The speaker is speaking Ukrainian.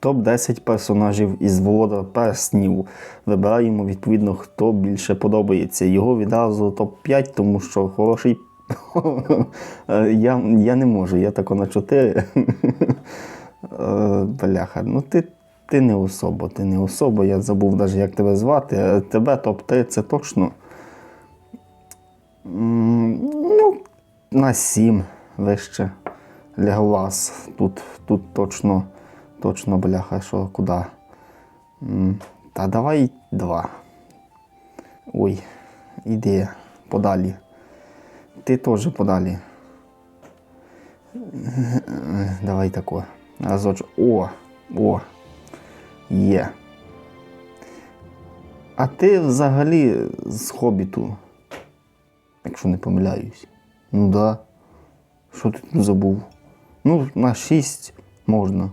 Топ-10 персонажів із Володар Перснів. Вибираємо відповідно, хто більше подобається. Його відразу топ-5, тому що хороший. Е, я, я не можу, я тако на 4. Е, Бляха, ну ти, ти не особо, ти не особо. Я забув навіть, як тебе звати. Е, Тебе топ-3 це точно. Ну, на 7 вище. Леголас. Тут, тут точно, точно, бляха, що куди. Та давай два. Ой, іди подалі. Ти теж подалі. Давай тако. Разочок. О! О! Є. А ти взагалі з хобіту, якщо не помиляюсь. Ну да. Що ти тут забув? Ну, на 6 можна.